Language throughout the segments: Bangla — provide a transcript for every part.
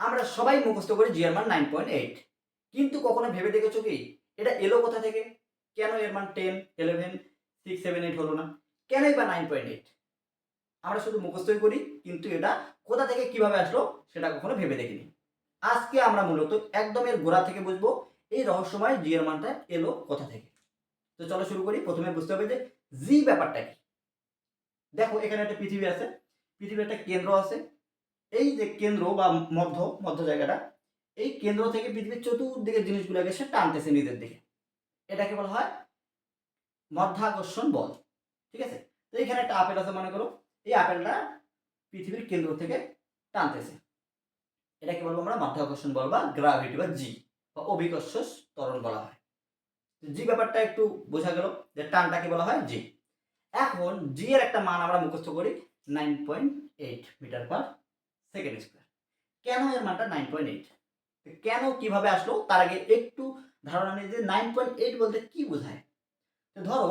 আমরা সবাই মুখস্থ করি জি এর মান নাইন পয়েন্ট এইট কিন্তু কখনো ভেবে দেখেছ কি? এটা এলো কোথা থেকে? কেন এর মান ten eleven six seven eight হলো না? কেনই বা নাইন পয়েন্ট এইট আমরা শুধু মুখস্থই করি, কিন্তু এটা কোথা থেকে কীভাবে আসলো সেটা কখনো ভেবে দেখিনি। আজকে আমরা মূলত একদম এর গোড়া থেকে বুঝব এই রহস্যময় জি এর মানটা এলো কোথা থেকে। তো চলো শুরু করি, প্রথমে বুঝতে হবে যে জি ব্যাপারটা কি। দেখো, এখানে একটা পৃথিবী আছে। পৃথিবীর একটা কেন্দ্র আছে। এই যে কেন্দ্র বা মধ্য মধ্য জায়গাটা, এই কেন্দ্র থেকে পৃথিবীর চতুর্দিকে জিনিসগুলোকে সে টানতেছে নিজের দিকে। এটাকে বলা হয় মধ্যাকর্ষণ বল। ঠিক আছে? তো এখানে একটা আপেল আছে, মনে করো। এই আপেলটা পৃথিবীর কেন্দ্র থেকে টানতেছে। এটাকে বলব আমরা মাধ্যাকর্ষণ বল বা গ্রাভিটি বা জি বা অভিকর্ষ ত্বরণ বলা হয়। জি ব্যাপারটা একটু বোঝা গেল যে টানটাকে বলা হয় জি এখন জি এর একটা মান আমরা মুখস্থ করি nine point eight metre per second square কেন এর মানটা নাইন পয়েন্ট এইট কেন কীভাবে আসলো? তার আগে একটু ধারণা নেই যে নাইন পয়েন্ট এইট বলতে কি বোঝায়? ধরো,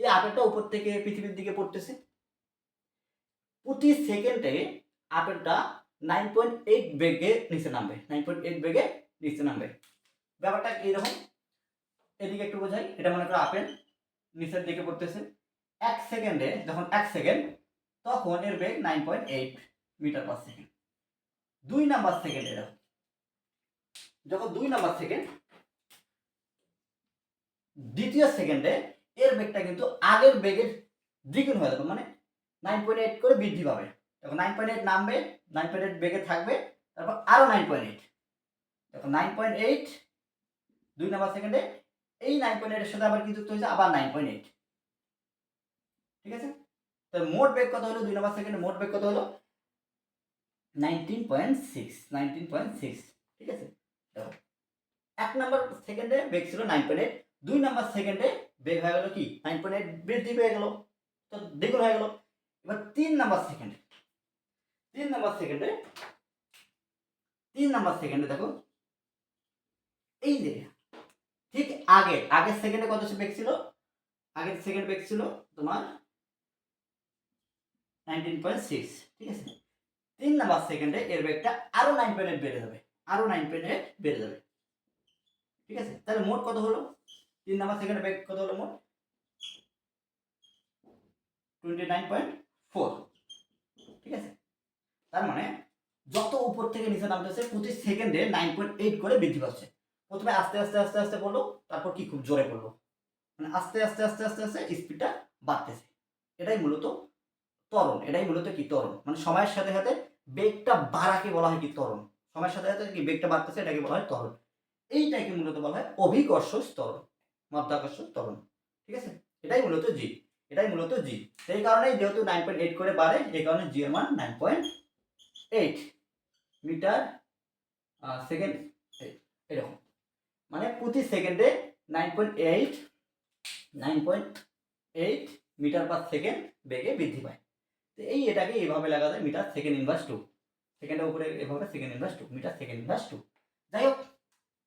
এই আপেলটা উপর থেকে পৃথিবীর দিকে পড়তেছে। প্রতি সেকেন্ডে আপেলটা নাইন পয়েন্ট এইট বেগে নিচে নামবে। নাইন পয়েন্ট এইট বেগে নিচে নামবে। ব্যাপারটা এইরকম। এদিকে একটু বোঝাই। এটা মনে করো আপেল নিচের দিকে পড়তেছে। এক সেকেন্ডে, যখন এক সেকেন্ড, তখন এর বেগ nine point eight metre per second. দুই নাম্বার সেকেন্ড এরকম যখন দুই নাম্বার সেকেন্ড, দ্বিতীয় সেকেন্ডে এর বেগটা কিন্তু আগের বেগের দ্বিগুণ হয়ে যাবে মানে নাইন পয়েন্ট এইট করে বৃদ্ধি পাবে। যখন নাইন পয়েন্ট এইট নামবে নাইন পয়েন্ট এইট বেগে থাকবে, তারপর আরও নাইন পয়েন্ট এইট যখন নাইন পয়েন্ট এইট দুই নাম্বার সেকেন্ডে, এই নাইন পয়েন্ট এইটের সাথে আবার কিন্তু হয়েছে? আবার নাইন পয়েন্ট এইট ঠিক আছে? তো মোট বেগ কত হলো? দুই নাম্বার সেকেন্ডে মোট বেগ কত হলো? Nineteen point six nineteen point six ঠিক আছে? দেখো, এক নাম্বার সেকেন্ডে বেগ ছিল নাইন পয়েন্ট এইট দুই নাম্বার সেকেন্ডে বেগ হয়ে গেল কি? নাইন পয়েন্ট এইট বৃদ্ধি পেয়ে গেল। তো দ্বিগুণ হয়ে গেল। এবার তিন নাম্বার সেকেন্ডে তিন নাম্বার সেকেন্ডে তিন নাম্বার সেকেন্ডে দেখো, এই যে, ঠিক আগে, আগের সেকেন্ডে কত বেগ ছিল? আগের সেকেন্ড বেগ ছিল তোমার নাইনটিন পয়েন্ট সিক্স ঠিক আছে? তিন নাম্বার সেকেন্ডে এর বেগটা আরও নাইন পয়েন্ট বেড়ে যাবে, আরও নাইন পয়েন্ট বেড়ে যাবে। ঠিক আছে? তাহলে মোট কত হলো? তিন নাম্বার সেকেন্ডে বেগ কত হলো মোট? টোয়েন্টি নাইন পয়েন্ট ফোর ঠিক আছে? তার মানে যত উপর থেকে নিচে নামতেছে, প্রতি সেকেন্ডে নাইন পয়েন্ট এইট করে বৃদ্ধি পাচ্ছে। প্রথমে আস্তে আস্তে আস্তে আস্তে পড়ল তারপর কি খুব জোরে পড়ল মানে আস্তে আস্তে আস্তে আস্তে আস্তে স্পিডটা বাড়তেছে। এটাই মূলত ত্বরণ, এটাই মূলত কি ত্বরণ? মানে সময়ের সাথে সাথে বেগটা বাড়াকে বলা হয় কি ত্বরণ? সময়ের সাথে সাথে কি বেগটা বাড়তেছে? এটাকে বলা হয় ত্বরণ। এইটাকে মূলত বলা হয় অভিকর্ষ ত্বরণ মাধ্যাকর্ষ ত্বরণ। ঠিক আছে? এটাই মূলত জি এটাই মূলত জি সেই কারণেই যেহেতু নাইন পয়েন্ট এইট করে বাড়ে, এই কারণে জি এর মান nine point eight metre second এরকম। মানে প্রতি সেকেন্ডে nine point eight nine point eight metre per second বেগে বৃদ্ধি পায়। তো এই এটাকে এইভাবে লেখা যায় মিটার সেকেন্ড ইনভার্স টু সেকেন্ডের উপরে এভাবে second inverse two metre second inverse two যাই হোক,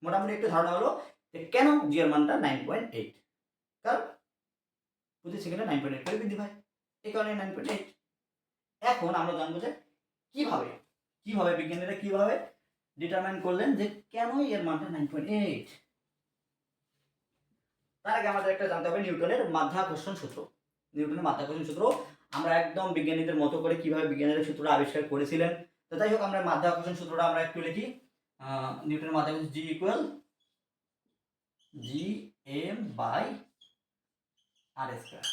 মোটামুটি একটু ধারণা হলো যে কেন জিয়ার মানটা নাইন পয়েন্ট এইট কারণ প্রতি সেকেন্ডে নাইন পয়েন্ট এইট করে বৃদ্ধি পায়। এই কারণে নাইন পয়েন্ট এইট এখন আমরা জানব যে কীভাবে কীভাবে বিজ্ঞানীরা কীভাবে ডিটারমাইন করলেন যে কেন এর মানটা নাইন পয়েন্ট এইট তার আগে আমাদের একটা জানতে হবে নিউটনের মাধ্যাকর্ষণ সূত্র। নিউটনের মাধ্যাকর্ষণ সূত্র আমরা একদম বিজ্ঞানীদের মতো করে কীভাবে বিজ্ঞানীরা সূত্রটা আবিষ্কার করেছিলেন। তো যাই হোক, আমরা মাধ্যাকর্ষণ সূত্রটা আমরা একটু লিখি। নিউটনের মাধ্যাকর্ষণ G equal G M by R square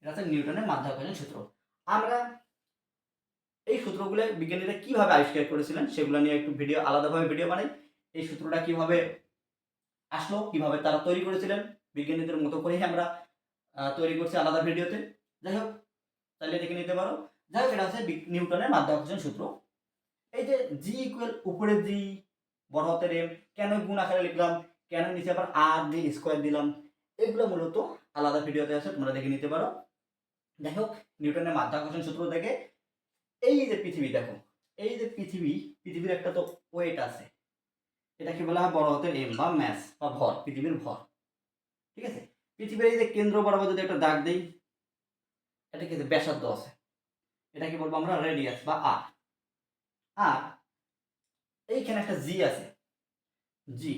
এটা হচ্ছে নিউটনের মাধ্যাকর্ষণ সূত্র। আমরা এই সূত্রগুলো বিজ্ঞানীরা কীভাবে আবিষ্কার করেছিলেন সেগুলো নিয়ে একটু ভিডিও, আলাদাভাবে ভিডিও বানাই। এই সূত্রটা কীভাবে আসলো, কীভাবে তারা তৈরি করেছিলেন, বিজ্ঞানীদের মতো করেই আমরা তৈরি করছি আলাদা ভিডিওতে। যাই হোক, তাহলে দেখে নিতে পারো। যাই হোক, এটা হচ্ছে নিউটনের মাধ্যাকর্ষণ সূত্র। এই যে জি ইকুয়াল উপরে জি বড় হাতের এম কেন গুণ আকারে লিখলাম? কেন নিচে আবার আর দিয়ে স্কোয়ার দিলাম? এগুলো মূলত আলাদা ভিডিওতে আছে, তোমরা দেখে নিতে পারো। যাই হোক, নিউটনের মাধ্যাকর্ষণ সূত্র থেকে এই যে পৃথিবী, দেখো, এই যে পৃথিবী, পৃথিবীর একটা তো ওয়েট আছে। এটাকে বলা হয় বড় হাতের এম বা ম্যাস বা ভর, পৃথিবীর ভর। ঠিক আছে? পৃথিবীর এই যে কেন্দ্র বরাবর যদি একটা দাগ দেই এটা কি ব্যাসার্ধ আছে? এটাকে বলব আমরা? রেডিয়াস বা আর আর এইখানে একটা জি আছে। জি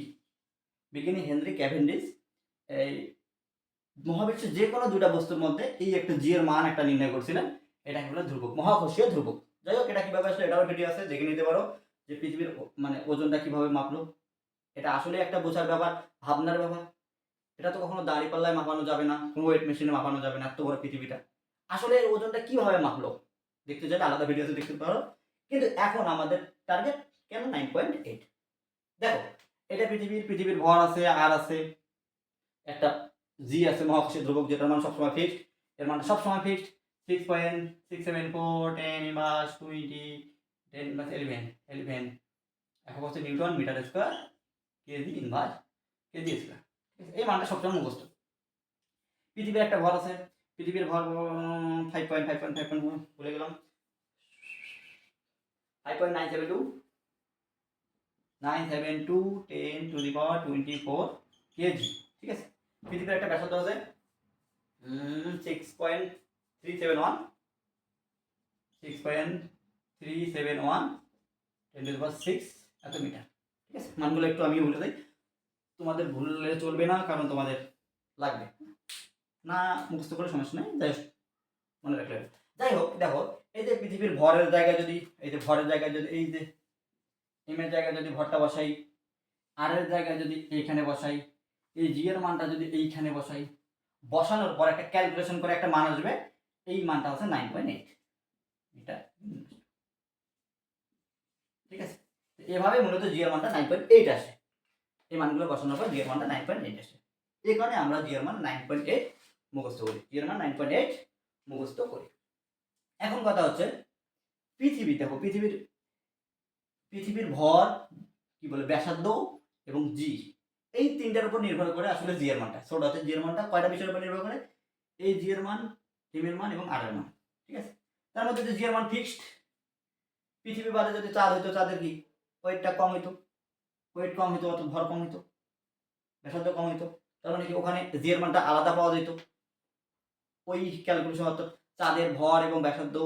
বিজ্ঞানী হেনরি ক্যাভেন্ডিস এই মহাবিশ্বের যে কোনো দুটা বস্তুর মধ্যে এই একটা জি এর মান একটা নির্ণয় করছিলেন। এটাকে বলে? ধ্রুবক, মহাকর্ষীয় ধ্রুবক। যাই হোক, এটা কীভাবে আসলে? এটাও ভিডিও আছে, দেখে নিতে পারো যে পৃথিবীর মানে ওজনটা কীভাবে মাপলো। এটা আসলে একটা বোঝার ব্যাপার, ভাবনার ব্যাপার। এটা তো কখনো দাড়ি পাল্লায় মাপানো যাবে না, কোনো ওয়েট মেশিনে মাপানো যাবে না, এত বড় পৃথিবীটা। আসলে এর ওজনটা কীভাবে মাপলো? দেখতে চাইলে আলাদা ভিডিওতে দেখতে পারো। কিন্তু এখন আমাদের টার্গেট কেন নাইন পয়েন্ট এইট দেখো, এটা পৃথিবীর পৃথিবীর ভর আছে আর আছে। একটা জি আছে মহাকাশের ধ্রুবক, যেটার মান সবসময় ফিক্সড এর মান সবসময় fixed six point six seven four ten ইমাস twenty ten ইমাস ইলেভেন ইলেভেন এখন হচ্ছে newton, metre square, kg inverse kg square. এই মানটা সবসময় মুখস্থ। পৃথিবীর একটা ভর আছে পৃথিবীর ভর five point five point five point বলে গেলাম। Five point nine seven two nine seven two ten to the power twenty four kg ঠিক আছে? পৃথিবীর একটা ব্যাসার্ধ আছে six point three seven one six point three seven one ten to power six এত মিটার ঠিক আছে? মানগুলো একটু আমি বলে দিই। তোমাদের ভুললে চলবে না, কারণ তোমাদের লাগবে। না মুখস্থ করে সমস্যা নেই, যাই মনে রাখলে হবে। যাই হোক, দেখো, এই যে পৃথিবীর ভরের জায়গায় যদি, এই যে ভরের জায়গায় যদি, এই যে এম এর জায়গায় যদি ভরটা বসাই আর এর জায়গায় যদি এইখানে বসাই, এই জি এর মানটা যদি এইখানে বসাই, বসানোর পর একটা ক্যালকুলেশন করে একটা মান আসবে, এই মানটা হচ্ছে নাইন পয়েন্ট এইট এটা ঠিক আছে? এভাবে মূলত জি এর মানটা নাইন পয়েন্ট এইট আসে। এই মানগুলো বসানোর পর জি এর মানটা নাইন পয়েন্ট এইট আসে। এই কারণে আমরা জি এর মান নাইন পয়েন্ট এইট মুখস্থ করি। জি এর মান? নাইন পয়েন্ট এইট মুখস্থ করি। এখন কথা হচ্ছে, পৃথিবী, দেখো পৃথিবীর পৃথিবীর ভর, কি বলে, ব্যাসার্ধ এবং জি এই তিনটার উপর নির্ভর করে আসলে জি এর মানটা। ছোট হচ্ছে জি এর মানটা, কয়টা বিষয়ের উপর নির্ভর করে? এই জি এর মান এর মান এবং আর এর মান। ঠিক আছে? তার মধ্যে যে জি এর মান ফিক্সড পৃথিবী বাদে যদি চাঁদ হইতো, চাঁদের কি? ওয়েটটা কম হইতো। ওয়েট কম হইতো অত ভর কম হইতো। ব্যাসার্ধ কম হইতো। তার মানে কি? ওখানে জি এর মানটা আলাদা পাওয়া যেত। ওই ক্যালকুলেশন হতো চাঁদের ভর এবং ব্যাসার্ধ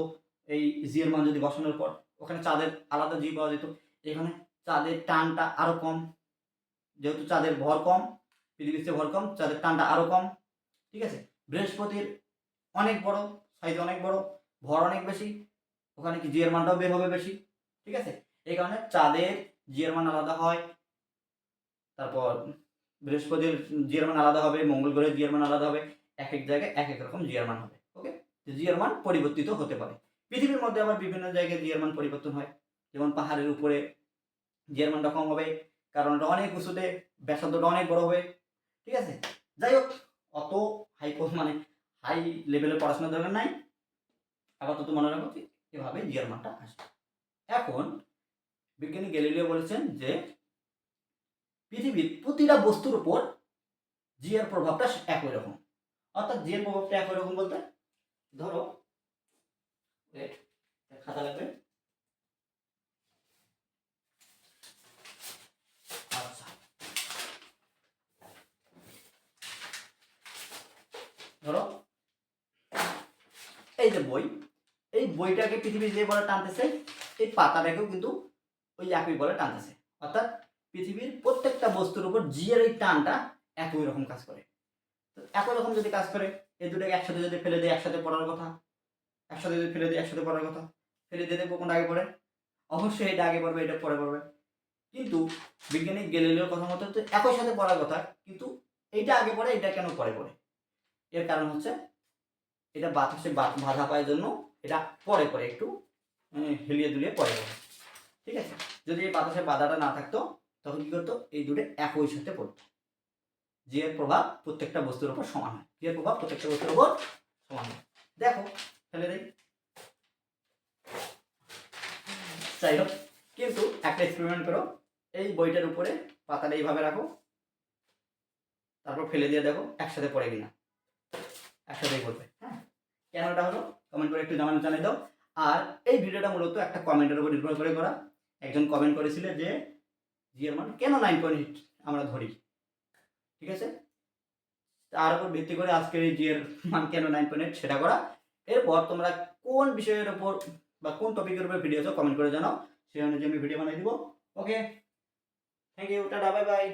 এই জি এর মান যদি বসানোর পর, ওখানে চাঁদের আলাদা জি পাওয়া যেত। এখানে চাঁদের টানটা আরও কম, যেহেতু চাঁদের ভর কম, পৃথিবীর ভর কম, চাঁদের টানটা আরও কম, ঠিক আছে? বৃহস্পতির অনেক বড় সাইজ অনেক বড়, ভর অনেক বেশি, ওখানে কি জি এর মানটাও বের হবে বেশি, ঠিক আছে? এই কারণে চাঁদের জি এর মান আলাদা হয়, তারপর বৃহস্পতির জি এর মান আলাদা হবে, মঙ্গল গ্রহের জি এর মান আলাদা হবে এক এক জায়গায় এক এক রকম জি এর মান হবে ওকে জি এর মান পরিবর্তিত হতে পারে। পৃথিবীর মধ্যে আবার বিভিন্ন জায়গায় জি এর মান পরিবর্তন হয়। যেমন পাহাড়ের উপরে জি এর মানটা কম হবে, কারণ এটা অনেক উঁচুতে, ব্যাসার্ধটা অনেক বড় হবে, ঠিক আছে? যাই হোক, অত হাই মানে হাই লেভেলের পড়াশোনার দরকার নাই। আপাতত মনে রাখো এভাবে জি এর মানটা আসবে। এখন বিজ্ঞানী গ্যালিলিও বলেছেন যে পৃথিবীর প্রতিটা বস্তুর উপর জি এর প্রভাবটা একই রকম। অর্থাৎ এর প্রভাবটা একই রকম বলতে ধরো খাতা লাগবে। আচ্ছা। ধরো, এই যে বই, এই বইটাকে পৃথিবী যে বলে টানতেছে, এই পাতাটাকেও কিন্তু ওই একই বলে টানতেছে। অর্থাৎ পৃথিবীর প্রত্যেকটা বস্তুর উপর জি এর এই টানটা একই রকম কাজ করে। একই রকম যদি কাজ করে, এই দুটাকে একসাথে যদি ফেলে দিয়ে, একসাথে পড়ার কথা, একসাথে যদি ফেলে দিয়ে, একসাথে পড়ার কথা, ফেলে দিয়ে দেখব কোনটা আগে পড়ে। অবশ্যই এটা আগে পড়বে, এটা পরে পড়বে। কিন্তু বিজ্ঞানী গেলিলিওর কথা মতো তো একই সাথে পড়ার কথা, কিন্তু এইটা আগে পড়ে এটা কেন পরে পড়ে? এর কারণ হচ্ছে, এটা বাতাসে বাধা পাওয়ার জন্য, এটা পরে পরে একটু হেলিয়ে দুলিয়ে পরে পড়ে। ঠিক আছে? যদি এই বাতাসের বাধাটা না থাকতো, তখন কি করতো? এই দুটো একই সাথে পড়তো। যে এর প্রভাব প্রত্যেকটা বস্তুর উপর সমান হয়। যে এর প্রভাব প্রত্যেকটা বস্তুর উপর সমান হয়। দেখো ফেলে দেই যাই হোক, কিন্তু একটা এক্সপেরিমেন্ট করো। এই বইটার উপরে পাতাটা এইভাবে রাখো। তারপর ফেলে দিয়ে দেখো একসাথে পড়ে কিনা। একসাথেই পড়বে হ্যাঁ? কেন এটা হলো? কমেন্ট করে একটু জানানো জানিয়ে দাও। আর এই ভিডিওটা মূলত একটা কমেন্টের উপর নির্ভর করে করা। একজন কমেন্ট করেছিল যে জিএর মান কেন নাইন পয়েন্ট আমরা ধরি? ঠিক আছে? তার উপর ভিত্তি করে আজকের এই জিএর মান কেন নাইন পয়েন্ট সেটা করা। এরপর তোমরা কোন বিষয়ের উপর বা কোন টপিকের উপর ভিডিও কমেন্ট করে জানাও। সেই অনুযায়ী আমি ভিডিও বানিয়ে দিব। Okay thank you tata bye bye